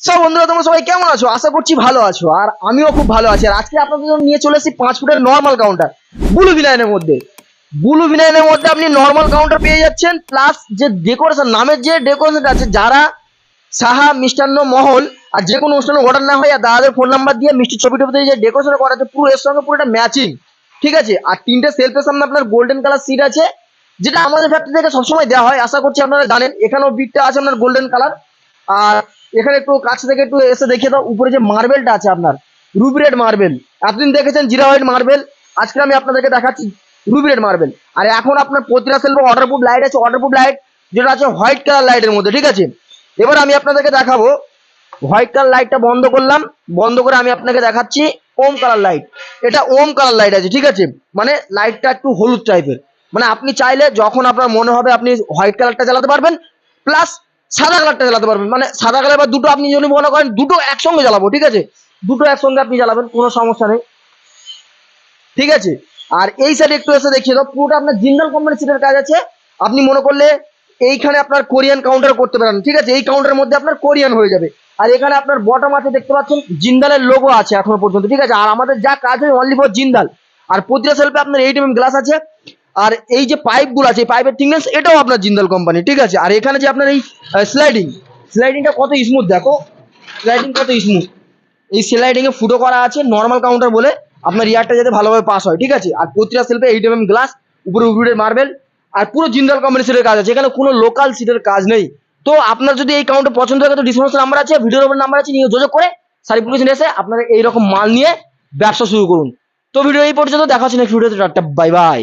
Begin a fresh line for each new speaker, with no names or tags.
সব বন্ধুরা, তোমরা সবাই কেমন আছো? আশা করছি ভালো আছো। আর আমিও খুব ভালো আছি। আর আজকে আপনাদের জন্য নিয়ে চলে এসেছি পাঁচ ফুটের নর্মাল কাউন্টার ব্লু ভিনাইনের মধ্যে। ব্লু ভিনাইনের মধ্যে আপনি নর্মাল কাউন্টার পেয়ে যাচ্ছেন। প্লাস যে ডেকোরেশন নামের যে ডেকোরেশন আছে, যারা সাহা, মিষ্টান্ন, মহল, আর যে কোনো অনুষ্ঠানে অর্ডার না হয় আর দাদাদের ফোন নাম্বার দিয়ে মিষ্টি ছবি টবি দিয়ে যে ডেকোরেশন করা আছে পুরো এর সঙ্গে পুরোটা ম্যাচিং ঠিক আছে? আর তিনটে সেলফের সামনে আপনার গোল্ডেন কালার সিট আছে, যেটা আমাদের ফ্যাক্টরি থেকে সবসময় দেওয়া হয়। আশা করছি আপনারা জানেন, এখানেও বিটটা আছে আপনার গোল্ডেন কালার আর এখানে একটু কাছ থেকে একটু এসে দেখিয়ে দাও, উপরে যে মার্বেলটা আছে আপনার রুবি রেড মার্বেল। এতদিন দেখেছেন জিরা হোয়াইট মার্বেল? আজকে আমি আপনাদেরকে দেখাচ্ছি রুবি রেড মার্বেল। আর এখন আপনার প্রতিটা সেলফে ওয়াটারপ্রুফ লাইট আছে ওয়াটারপ্রুফ লাইট যেটা আছে হোয়াইট কালার লাইটের মধ্যে, ঠিক আছে? এবার আমি আপনাদেরকে দেখাবো হোয়াইট কালার লাইটটা বন্ধ করলাম, বন্ধ করে আমি আপনাকে দেখাচ্ছি ওম কালার লাইট এটা ওম কালার লাইট আছে, ঠিক আছে? মানে লাইটটা একটু হলুদ টাইপের মানে আপনি চাইলে যখন আপনার মনে হবে আপনি হোয়াইট কালারটা জ্বালাতে পারবেন প্লাস সাদা কালারটা জ্বালাতে পারবেন। মানে সাদা কালার বা দুটো আপনি যদি মনে করেন, দুটো একসঙ্গে জ্বালাবো, ঠিক আছে? দুটো একসঙ্গে আপনি জ্বালাবেন, কোনো সমস্যা নেই। ঠিক আছে? আর এই সাইডে একটু এসে দেখিয়ে দাও, পুরোটা আপনার জিন্দাল কোম্পানি সিটের কাজ আছে। আপনি মনে করলে এইখানে আপনার কোরিয়ান কাউন্টার করতে পারেন, ঠিক আছে? এই কাউন্টারের মধ্যে আপনার কোরিয়ান হয়ে যাবে। আর এখানে আপনার বটম আছে, দেখতে পাচ্ছেন? জিন্দালের লোগো আছে এখনও পর্যন্ত, ঠিক আছে? আর আমাদের যা কাজ হয় অনলি ফর জিন্দাল। আর প্রতিটা সেলফে আপনার এইট এম গ্লাস আছে। আর এই যে পাইপগুলো আছে পাইপের থিকনেস এটাও আপনার জিন্দাল কোম্পানি ঠিক আছে? আর এখানে যে আপনার এই স্লাইডিং স্লাইডিংটা কত স্মুথ দেখো? স্লাইডিং কত স্মুথ এই স্লাইডিং এ ফুটো করা আছে নর্মাল কাউন্টার বলে আপনার ইয়ারটা যাতে ভালোভাবে পাস হয়, ঠিক আছে? আর প্রতিটা সেলফে এইট এম গ্লাস উপরে উপরে মার্বেল আর পুরো জিন্দাল কোম্পানি সিটের কাজ আছে, এখানে কোনো লোকাল সিটের কাজ নেই। তো আপনার যদি এই কাউন্টার পছন্দ হয় তো ডিসকাউন্ট নাম্বার আছে, ভিডিওর উপর নাম্বার আছে, নিয়ে যোগাযোগ করে সার্টিফিকেশন এসে আপনারা এইরকম মাল নিয়ে ব্যবসা শুরু করুন। তো ভিডিও এই পর্যন্ত, দেখা হচ্ছে নেক্সট ভিডিওতে টাটা বাই বাই